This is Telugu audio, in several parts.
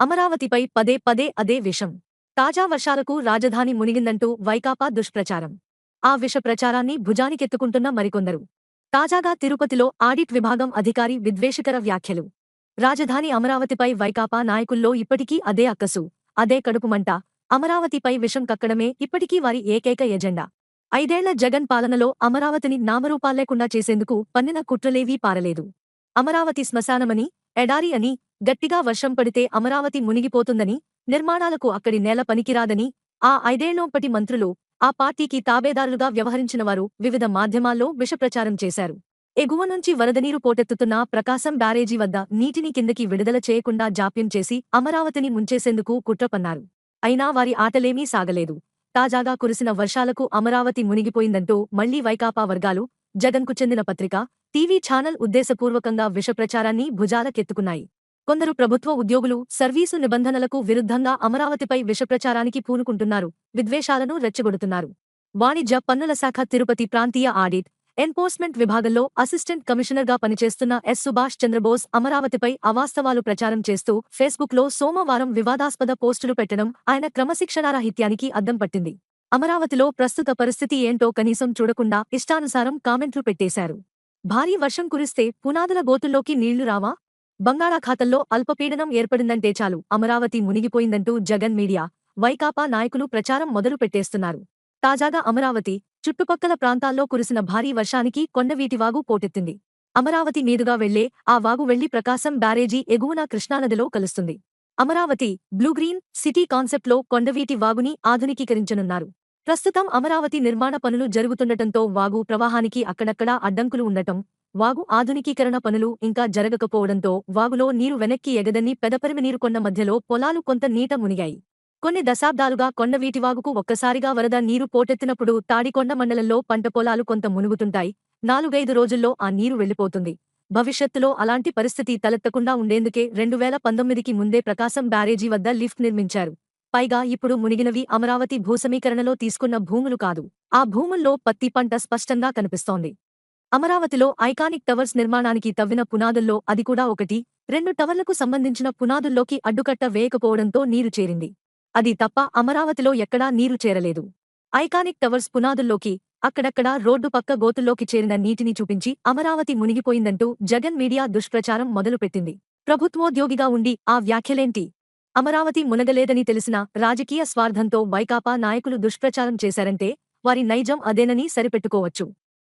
అమరావతిపై పదే పదే అదే విషం. తాజా వర్షాలకు రాజధాని మునిగిందంటూ వైకాపా దుష్ప్రచారం. ఆ విష ప్రచారాన్ని భుజానికెత్తుకుంటున్న మరికొందరు. తాజాగా తిరుపతిలో ఆడిట్ విభాగం అధికారి విద్వేషకర వ్యాఖ్యలు. రాజధాని అమరావతిపై వైకాపా నాయకుల్లో ఇప్పటికీ అదే అక్కసు అదే కడుపుమంట అమరావతిపై విషం కక్కడమే ఇప్పటికీ వారి ఏకైక ఎజెండా. ఐదేళ్ళ జగన్ పాలనలో అమరావతిని నామరూపాల్లేకుండా చేసేందుకు పన్నిన కుట్రలేవీ పారలేదు. అమరావతి శ్మశానమని ఎడారి అని గట్టిగా వర్షం పడితే అమరావతి మునిగిపోతుందని నిర్మాణాలకు అక్కడి నేల పనికిరాదని ఆ ఐదేళ్ళోపటి మంత్రులు ఆ పార్టీకి తాబేదారులుగా వ్యవహరించినవారు వివిధ మాధ్యమాల్లో విషప్రచారం చేశారు. ఎగువ నుంచి వరదనీరు పోటెత్తుతున్న ప్రకాశం బ్యారేజీ వద్ద నీటిని కిందకి విడుదల చేయకుండా జాప్యం చేసి అమరావతిని ముంచేసేందుకు కుట్రపన్నారు అయినా వారి ఆటలేమీ సాగలేదు. తాజాగా కురిసిన వర్షాలకు అమరావతి మునిగిపోయిందంటూ మళ్ళీ వైకాపా వర్గాలు జగన్కు చెందిన పత్రిక టీవీ ఛానల్ ఉద్దేశపూర్వకంగా విషప్రచారాన్ని భుజాలకెత్తుకున్నాయి. కొందరు ప్రభుత్వ ఉద్యోగులు సర్వీసు నిబంధనలకు విరుద్ధంగా అమరావతిపై విషప్రచారానికి పూనుకుంటున్నారు విద్వేషాలను రెచ్చగొడుతున్నారు. వాణిజ్య పన్నుల శాఖ తిరుపతి ప్రాంతీయ ఆడిట్ ఎన్ఫోర్స్మెంట్ విభాగంలో అసిస్టెంట్ కమిషనర్గా పనిచేస్తున్న ఎస్. సుభాష్ చంద్రబోస్ అమరావతిపై అవాస్తవాలు ప్రచారం చేస్తూ ఫేస్బుక్లో సోమవారం వివాదాస్పద పోస్టులు పెట్టడం ఆయన క్రమశిక్షణారాహిత్యానికి అద్దం పట్టింది. అమరావతిలో ప్రస్తుత పరిస్థితి ఏంటో కనీసం చూడకుండా ఇష్టానుసారం కామెంట్లు పెట్టేశారు. భారీ వర్షం కురిస్తే పునాదుల గోతుల్లోకి నీళ్ళు రావా? బంగాళాఖాతంలో అల్పపీడనం ఏర్పడిందంటే చాలు. అమరావతి మునిగిపోయిందంటూ జగన్ మీడియా వైకాపా నాయకులు ప్రచారం మొదలు పెట్టేస్తున్నారు. తాజాగా అమరావతి చుట్టుపక్కల ప్రాంతాల్లో కురిసిన భారీ వర్షానికి కొండవీటివాగు పోటెత్తింది. అమరావతి మీదుగా వెళ్ళే ఆ వాగు వెళ్ళి ప్రకాశం బ్యారేజీ ఎగువన కృష్ణానదిలో కలుస్తుంది. అమరావతి బ్లూగ్రీన్ సిటీ కాన్సెప్ట్లో కొండవీటి వాగుని ఆధునికీకరించనున్నారు. ప్రస్తుతం అమరావతి నిర్మాణ పనులు జరుగుతుండటంతో వాగు ప్రవాహానికి అక్కడక్కడా అడ్డంకులు ఉండటం వాగు ఆధునికీకరణ పనులు ఇంకా జరగకపోవడంతో వాగులో నీరు వెనక్కి ఎగదని పెదపరిమి నీరు కొన్న మధ్యలో పొలాలు కొంత నీట మునిగాయి. కొన్ని దశాబ్దాలుగా కొండవీటివాగుకు ఒక్కసారిగా వరద నీరు పోటెత్తినప్పుడు తాడికొండ మండలంలో పంట పొలాలు కొంత మునుగుతుంటాయి. నాలుగైదు రోజుల్లో ఆ నీరు వెళ్ళిపోతుంది భవిష్యత్తులో అలాంటి పరిస్థితి తలెత్తకుండా ఉండేందుకే రెండు వేల పంతొమ్మిదికి ముందే ప్రకాశం బ్యారేజీ వద్ద లిఫ్ట్ నిర్మించారు. పైగా ఇప్పుడు మునిగినవి అమరావతి భూసమీకరణలో తీసుకున్న భూములు కాదు. ఆ భూముల్లో పత్తి పంట స్పష్టంగా కనిపిస్తోంది. అమరావతిలో ఐకానిక్ టవర్స్ నిర్మాణానికి తవ్విన పునాదుల్లో అది కూడా ఒకటి. రెండు టవర్లకు సంబంధించిన పునాదుల్లోకి అడ్డుకట్ట వేయకపోవడంతో నీరు చేరింది. అది తప్ప అమరావతిలో ఎక్కడా నీరు చేరలేదు. ఐకానిక్ టవర్స్ పునాదుల్లోకి అక్కడక్కడా రోడ్డు పక్క గోతుల్లోకి చేరిన నీటిని చూపించి అమరావతి మునిగిపోయిందంటూ జగన్ మీడియా దుష్ప్రచారం మొదలుపెట్టింది. ప్రభుత్వోద్యోగిగా ఉండి ఆ వ్యాఖ్యలేంటి? అమరావతి మునగలేదని తెలిసిన రాజకీయ స్వార్థంతో వైకాపా నాయకులు దుష్ప్రచారం చేశారంటే వారి నైజం అదేనని సరిపెట్టుకోవచ్చు.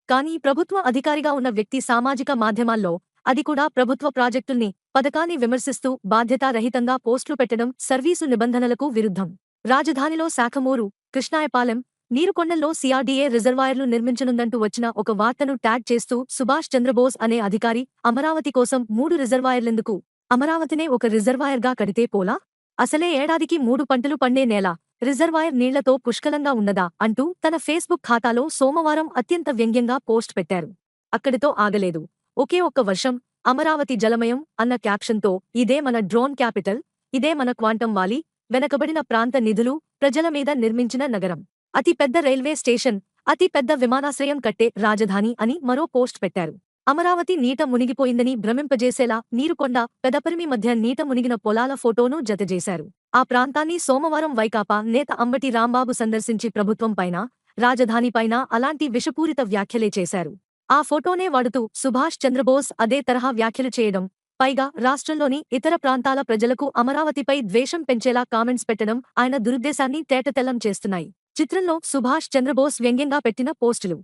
కానీ ప్రభుత్వ అధికారిగా ఉన్న వ్యక్తి సామాజిక మాధ్యమాల్లో అది కూడా ప్రభుత్వ ప్రాజెక్టుల్ని పథకాన్ని విమర్శిస్తూ బాధ్యతారహితంగా పోస్టులు పెట్టడం సర్వీసు నిబంధనలకు విరుద్ధం. రాజధానిలో శాఖమూరు కృష్ణాయపాలెం నీరుకొండల్లో సీఆర్డీఏ రిజర్వాయర్లు నిర్మించనుందంటూ వచ్చిన ఒక వార్తను ట్యాగ్ చేస్తూ సుభాష్ చంద్రబోస్ అనే అధికారి అమరావతి కోసం మూడు రిజర్వాయర్లెందుకు? అమరావతినే ఒక రిజర్వాయర్గా కడితే పోలా? అసలే ఏడాదికి మూడు పంటలు పండే నేల రిజర్వాయర్ నీళ్ళతో పుష్కలంగా ఉన్నదా అంటూ తన ఫేస్బుక్ ఖాతాలో సోమవారం అత్యంత వ్యంగ్యంగా పోస్ట్ పెట్టారు. అక్కడితో ఆగలేదు. ఒకే ఒక్క వర్షం అమరావతి జలమయం అన్న క్యాప్షన్తో ఇదే మన డ్రోన్ క్యాపిటల్ ఇదే మన క్వాంటం వాలి వెనకబడిన ప్రాంత నిధులు ప్రజల మీద నిర్మించిన నగరం. అతి పెద్ద రైల్వే స్టేషన్ అతి పెద్ద విమానాశ్రయం కట్టే రాజధాని అని మరో పోస్ట్ పెట్టారు. అమరావతి నీట మునిగిపోయిందని భ్రమింపజేసేలా నీరుకొండ పెదపరిమి మధ్య నీట మునిగిన పొలాల ఫోటోను జతచేశారు. ఆ ప్రాంతాన్ని సోమవారం వైకాపా నేత అంబటి రాంబాబు సందర్శించి ప్రభుత్వంపైన రాజధానిపైన అలాంటి విషపూరిత వ్యాఖ్యలే చేశారు. ఆ ఫోటోనే వాడుతూ సుభాష్ చంద్రబోస్ అదే తరహా వ్యాఖ్యలు చేయడం పైగా రాష్ట్రంలోని ఇతర ప్రాంతాల ప్రజలకు అమరావతిపై ద్వేషం పెంచేలా కామెంట్స్ పెట్టడం ఆయన దురుద్దేశాన్ని తేటతెల్లం చేస్తున్నాయి. చిత్రంలో సుభాష్ చంద్రబోస్ వ్యంగ్యంగా పెట్టిన పోస్టులు.